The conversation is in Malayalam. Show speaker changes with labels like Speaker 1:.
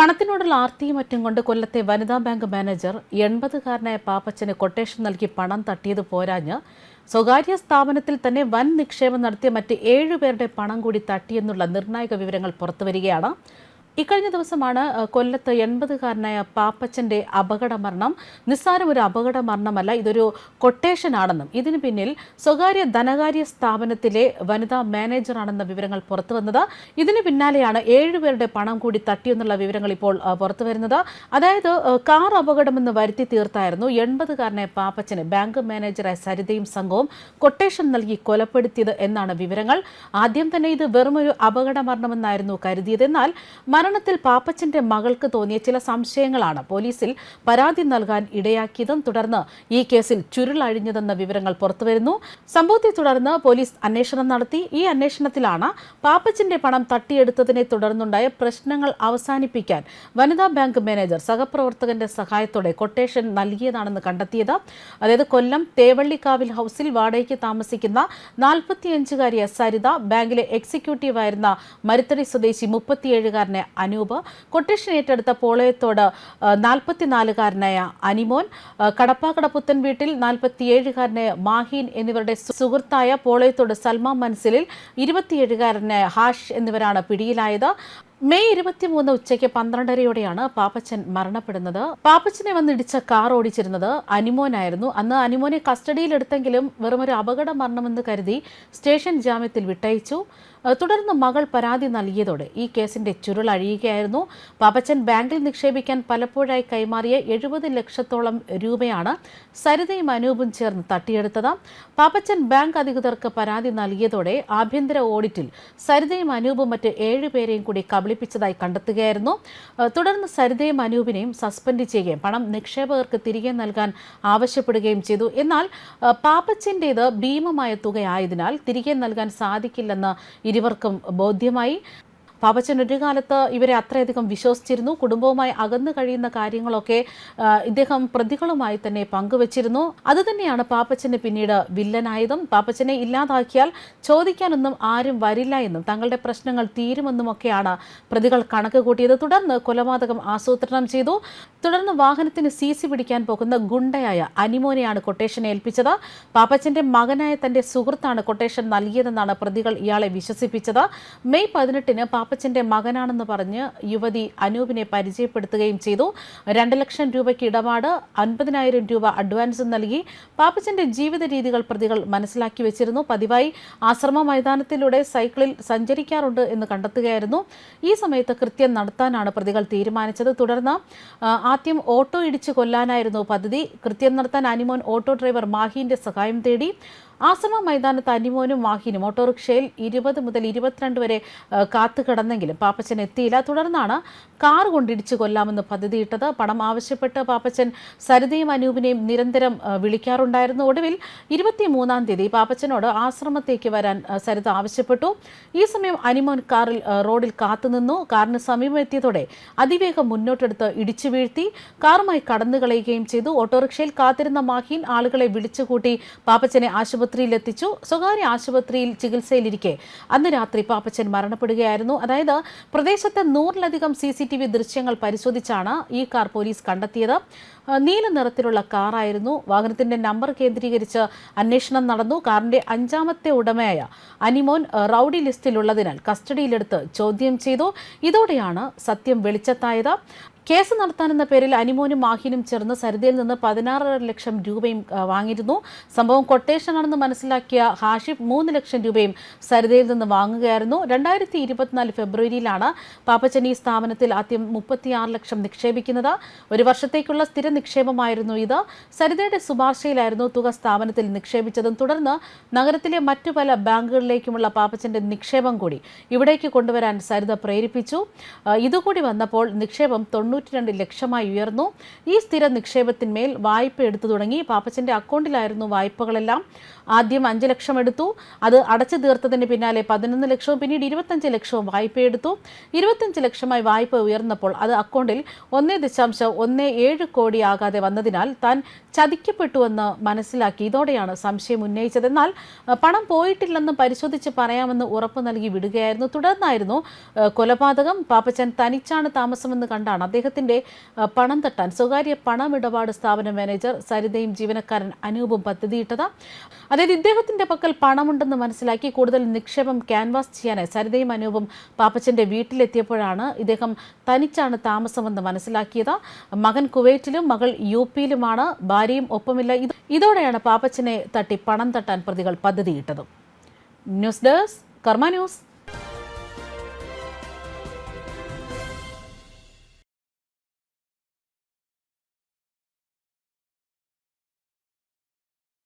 Speaker 1: പണത്തിനോടുള്ള ആർത്തിയും മറ്റും കൊണ്ട് കൊല്ലത്തെ വനിതാ ബാങ്ക് മാനേജർ എൺപതുകാരനായ പാപ്പച്ചന് കൊട്ടേഷൻ നൽകി പണം തട്ടിയത് പോരാഞ്ഞ് സ്വകാര്യ സ്ഥാപനത്തിൽ തന്നെ വൻ നിക്ഷേപം നടത്തിയ മറ്റ് ഏഴുപേരുടെ പണം കൂടി തട്ടിയെന്നുള്ള നിർണായക വിവരങ്ങൾ പുറത്തുവരികയാണ്. ഇക്കഴിഞ്ഞ ദിവസമാണ് കൊല്ലത്ത് എൺപതുകാരനായ പാപ്പച്ചന്റെ അപകട മരണം നിസ്സാരം ഒരു അപകട മരണമല്ല ഇതൊരു കൊട്ടേഷനാണെന്നും. ഇതിനു പിന്നിൽ സ്വകാര്യ ധനകാര്യ സ്ഥാപനത്തിലെ വനിതാ മാനേജറാണെന്ന വിവരങ്ങൾ പുറത്തു വന്നത് ഇതിന് പിന്നാലെയാണ് ഏഴുപേരുടെ പണം കൂടി തട്ടിയെന്നുള്ള വിവരങ്ങൾ ഇപ്പോൾ പുറത്തുവരുന്നത്. പുറത്തു വരുന്നത് അതായത് കാർ അപകടമെന്ന് വരുത്തി തീർത്തായിരുന്നു എൺപതുകാരനായ പാപ്പച്ചന് ബാങ്ക് മാനേജറായ സരിതയും സംഘവും കൊട്ടേഷൻ നൽകി കൊലപ്പെടുത്തിയത് എന്നാണ് വിവരങ്ങൾ. ആദ്യം തന്നെ ഇത് വെറുമൊരു അപകട മരണമെന്നായിരുന്നു കരുതിയത് എന്നാൽ മരണത്തിൽ പാപ്പച്ചന്റെ മകൾക്ക് തോന്നിയ ചില സംശയങ്ങളാണ് പോലീസിൽ പരാതി നൽകാൻ ഇടയാക്കിയതും തുടർന്ന് ഈ കേസിൽ ചുരുൾ അഴിഞ്ഞതെന്ന വിവരങ്ങൾ പുറത്തുവരുന്നു. സംഭവത്തെ തുടർന്ന് പോലീസ് അന്വേഷണം നടത്തി. ഈ അന്വേഷണത്തിലാണ് പാപ്പച്ചന്റെ പണം തട്ടിയെടുത്തതിനെ തുടർന്നുണ്ടായ പ്രശ്നങ്ങൾ അവസാനിപ്പിക്കാൻ വനിതാ ബാങ്ക് മാനേജർ സഹപ്രവർത്തകന്റെ സഹായത്തോടെ കൊട്ടേഷൻ നൽകിയതാണെന്ന് കണ്ടെത്തിയത്. അതായത് കൊല്ലം തേവള്ളിക്കാവിൽ ഹൗസിൽ വാടകയ്ക്ക് താമസിക്കുന്ന നാൽപ്പത്തിയഞ്ചുകാരിയ സരിത ബാങ്കിലെ എക്സിക്യൂട്ടീവായിരുന്ന മരുത്തടി സ്വദേശി മുപ്പത്തിയേഴുകാരനെ അനൂപ്. കൊട്ടേഷൻ ഏറ്റെടുത്ത പോളയത്തോട് നാൽപ്പത്തിനാലുകാരനായ അനിമോൻ ആ, കടപ്പാക്കട പുത്തൻ വീട്ടിൽ നാൽപ്പത്തിയേഴുകാരനായ മാഹീൻ എന്നിവരുടെ സുഹൃത്തായ പോളയത്തോട് സൽമാ മൻസിലിൽ ഇരുപത്തിയേഴുകാരനായ ഹാഷ് എന്നിവരാണ് പിടിയിലായത്. മെയ് ഇരുപത്തിമൂന്ന് ഉച്ചയ്ക്ക് പന്ത്രണ്ടരയോടെയാണ് പാപ്പച്ചൻ മരണപ്പെടുന്നത്. പാപ്പച്ചനെ വന്നിടിച്ച കാർ ഓടിച്ചിരുന്നത് അനിമോനായിരുന്നു. അന്ന് അനിമോനെ കസ്റ്റഡിയിലെടുത്തെങ്കിലും വെറുമൊരു അപകട മരണമെന്ന് കരുതി സ്റ്റേഷൻ ജാമ്യത്തിൽ വിട്ടയച്ചു. തുടർന്ന് മകൾ പരാതി നൽകിയതോടെ ഈ കേസിന്റെ ചുരുൾ അഴിയുകയായിരുന്നു. പാപ്പച്ചൻ ബാങ്കിൽ നിക്ഷേപിക്കാൻ പലപ്പോഴായി കൈമാറിയ എഴുപത് ലക്ഷത്തോളം രൂപയാണ് സരിതയും അനൂപും ചേർന്ന് തട്ടിയെടുത്തത്. പാപ്പച്ചൻ ബാങ്ക് അധികൃതർക്ക് പരാതി നൽകിയതോടെ ആഭ്യന്തര ഓഡിറ്റിൽ സരിതയും അനൂപും മറ്റ് ഏഴുപേരെയും കൂടി കബളിപ്പിച്ചതായി കണ്ടെത്തുകയായിരുന്നു. തുടർന്ന് സരിതയും അനൂപിനെയും സസ്പെൻഡ് ചെയ്യുകയും പണം നിക്ഷേപകർക്ക് തിരികെ നൽകാൻ ആവശ്യപ്പെടുകയും ചെയ്തു. എന്നാൽ പാപ്പച്ചന്റേത് ഭീമമായ തുകയായതിനാൽ തിരികെ നൽകാൻ സാധിക്കില്ലെന്ന് ഇരുവർക്കും ബോധ്യമായി. പാപ്പച്ചൻ ഒരു കാലത്ത് ഇവരെ അത്രയധികം വിശ്വസിച്ചിരുന്നു. കുടുംബവുമായി അകന്നു കഴിയുന്ന കാര്യങ്ങളൊക്കെ ഇദ്ദേഹം പ്രതികളുമായി തന്നെ പങ്കുവച്ചിരുന്നു. അതുതന്നെയാണ് പാപ്പച്ചന് പിന്നീട് വില്ലനായതും. പാപ്പച്ചനെ ഇല്ലാതാക്കിയാൽ ചോദിക്കാനൊന്നും ആരും വരില്ല എന്നും തങ്ങളുടെ പ്രശ്നങ്ങൾ തീരുമെന്നുമൊക്കെയാണ് പ്രതികൾ കണക്ക് കൂട്ടിയത്. തുടർന്ന് കൊലപാതകം ആസൂത്രണം ചെയ്തു. തുടർന്ന് വാഹനത്തിന് സി സി പിടിക്കാൻ പോകുന്ന ഗുണ്ടയായ അനിമോനെയാണ് കൊട്ടേഷൻ ഏൽപ്പിച്ചത്. പാപ്പച്ചന്റെ മകനായ തന്റെ സുഹൃത്താണ് കൊട്ടേഷൻ നൽകിയതെന്നാണ് പ്രതികൾ ഇയാളെ വിശ്വസിപ്പിച്ചത്. മെയ് പതിനെട്ടിന് പാപ്പച്ചന്റെ മകനാണെന്ന് പറഞ്ഞ് യുവതി അനൂപിനെ പരിചയപ്പെടുത്തുകയും ചെയ്തു. രണ്ട് ലക്ഷം രൂപയ്ക്ക് ഇടപാട് അൻപതിനായിരം രൂപ അഡ്വാൻസും നൽകി. പാപ്പച്ചന്റെ ജീവിത രീതികൾ പ്രതികൾ മനസ്സിലാക്കി വെച്ചിരുന്നു. പതിവായി ആശ്രമ മൈതാനത്തിലൂടെ സൈക്കിളിൽ സഞ്ചരിക്കാറുണ്ട് എന്ന് കണ്ടെത്തുകയായിരുന്നു. ഈ സമയത്ത് കൃത്യം നടത്താനാണ് പ്രതികൾ തീരുമാനിച്ചത്. തുടർന്ന് ആദ്യം ഓട്ടോ ഇടിച്ച് കൊല്ലാനായിരുന്നു പദ്ധതി. കൃത്യം നടത്താൻ അനിമോൻ ഓട്ടോ ഡ്രൈവർ മാഹിന്റെ സഹായം തേടി. ആശ്രമ മൈതാനത്ത് അനിമോനും വാഹിനും ഓട്ടോറിക്ഷയിൽ ഇരുപത് മുതൽ ഇരുപത്തിരണ്ട് വരെ കാത്തു കിടന്നെങ്കിലും പാപ്പച്ചൻ എത്തിയില്ല. തുടർന്നാണ് കാർ കൊണ്ടിടിച്ച് കൊല്ലാമെന്ന് പദ്ധതിയിട്ടത്. പണം ആവശ്യപ്പെട്ട് പാപ്പച്ചൻ സരിതയും അനൂപിനെയും നിരന്തരം വിളിക്കാറുണ്ടായിരുന്നു. ഒടുവിൽ ഇരുപത്തിമൂന്നാം തീയതി പാപ്പച്ചനോട് ആശ്രമത്തേക്ക് വരാൻ സരിത ആവശ്യപ്പെട്ടു. ഈ സമയം അനിമോൻ കാറിൽ റോഡിൽ കാത്തുനിന്നു കാറിന് സമീപമെത്തിയതോടെ അതിവേഗം മുന്നോട്ടെടുത്ത് ഇടിച്ചു വീഴ്ത്തി കാറുമായി കടന്നു കളയുകയും ചെയ്തു. ഓട്ടോറിക്ഷയിൽ കാത്തിരുന്ന മാഹീൻ ആളുകളെ വിളിച്ചുകൂട്ടി പാപ്പച്ചനെ ആശുപത്രിയിൽ എത്തിച്ചു സ്വകാര്യ ആശുപത്രിയിൽ ചികിത്സയിലിരിക്കെ. അന്ന് രാത്രി പാപ്പച്ചൻ മരണപ്പെടുകയായിരുന്നു. അതായത് പ്രദേശത്തെ നൂറിലധികം സി സി ടി വി ദൃശ്യങ്ങൾ പരിശോധിച്ചാണ് ഈ കാർ പോലീസ് കണ്ടെത്തിയത്. നീല നിറത്തിലുള്ള കാറായിരുന്നു. വാഹനത്തിന്റെ നമ്പർ കേന്ദ്രീകരിച്ച് അന്വേഷണം നടന്നു. കാറിന്റെ അഞ്ചാമത്തെ ഉടമയായ അനിമോൻ റൌഡി ലിസ്റ്റിലുള്ളതിനാൽ കസ്റ്റഡിയിലെടുത്ത് ചോദ്യം ചെയ്തു. ഇതോടെയാണ് സത്യം വെളിച്ചത്തായത്. കേസ് നടത്താനെന്ന പേരിൽ അനിമോനും മാഹിനും ചേർന്ന് സരിതയിൽ നിന്ന് പതിനാറര ലക്ഷം രൂപയും വാങ്ങിയിരുന്നു. സംഭവം കൊട്ടേഷനാണെന്ന് മനസ്സിലാക്കിയ ഹാഷിഫ് മൂന്ന് ലക്ഷം രൂപയും സരിതയിൽ നിന്ന് വാങ്ങുകയായിരുന്നു. രണ്ടായിരത്തി ഇരുപത്തിനാല് ഫെബ്രുവരിയിലാണ് പാപ്പച്ചനി സ്ഥാപനത്തിൽ ആദ്യം മുപ്പത്തിയാറ് ലക്ഷം നിക്ഷേപിക്കുന്നത്. ഒരു വർഷത്തേക്കുള്ള സ്ഥിര നിക്ഷേപമായിരുന്നു ഇത്. സരിതയുടെ ശുപാർശയിലായിരുന്നു തുക സ്ഥാപനത്തിൽ നിക്ഷേപിച്ചതും. തുടർന്ന് നഗരത്തിലെ മറ്റു പല ബാങ്കുകളിലേക്കുമുള്ള പാപ്പച്ചന്റെ നിക്ഷേപം കൂടി ഇവിടേക്ക് കൊണ്ടുവരാൻ സരിത പ്രേരിപ്പിച്ചു. ഇതുകൂടി വന്നപ്പോൾ നിക്ഷേപം തൊണ്ണൂറ്റിരണ്ട് ലക്ഷമായി ഉയർന്നു. ഈ സ്ഥിര നിക്ഷേപത്തിന്മേൽ വായ്പ എടുത്തു തുടങ്ങി. പാപ്പച്ചന്റെ അക്കൗണ്ടിലായിരുന്നു വായ്പകളെല്ലാം. ആദ്യം അഞ്ച് ലക്ഷം എടുത്തു. അത് അടച്ചു തീർത്തതിന് പിന്നാലെ പതിനൊന്ന് ലക്ഷവും പിന്നീട് ഇരുപത്തഞ്ച് ലക്ഷവും വായ്പ എടുത്തു. ഇരുപത്തഞ്ച് ലക്ഷമായി വായ്പ ഉയർന്നപ്പോൾ അത് അക്കൗണ്ടിൽ ഒന്നേ ദശാംശം ഒന്ന് ഏഴ് കോടി പങ്കാളിയാകാതെ വന്നതിനാൽ താൻ ചതിക്കപ്പെട്ടുവെന്ന് മനസ്സിലാക്കി. ഇതോടെയാണ് സംശയം ഉന്നയിച്ചത്. എന്നാൽ പണം പോയിട്ടില്ലെന്ന് പരിശോധിച്ച് പറയാമെന്ന് ഉറപ്പ് നൽകി വിടുകയായിരുന്നു. തുടർന്നായിരുന്നു കൊലപാതകം. പാപ്പച്ചൻ തനിച്ചാണ് താമസമെന്ന് കണ്ടാണ് അദ്ദേഹത്തിന്റെ പണം തട്ടാൻ സ്വകാര്യ പണമിടപാട് സ്ഥാപന മാനേജർ സരിതയും ജീവനക്കാരൻ അനൂപും പദ്ധതിയിട്ടത്. അതായത് ഇദ്ദേഹത്തിന്റെ പക്കൽ പണമുണ്ടെന്ന് മനസ്സിലാക്കി കൂടുതൽ നിക്ഷേപം ക്യാൻവാസ് ചെയ്യാനായി സരിതയും അനൂപും പാപ്പച്ചന്റെ വീട്ടിലെത്തിയപ്പോഴാണ് ഇദ്ദേഹം തനിച്ചാണ് താമസമെന്ന് മനസ്സിലാക്കിയത്. മകൻ കുവൈറ്റിലും മകൾ യു പിയിലുമാണ്. ഭാര്യയും ഒപ്പമില്ല. ഇത് ഇതോടെയാണ് പാപ്പച്ചനെ തട്ടി പണം തട്ടാൻ പ്രതികൾ പദ്ധതിയിട്ടത്. News desk Karma news.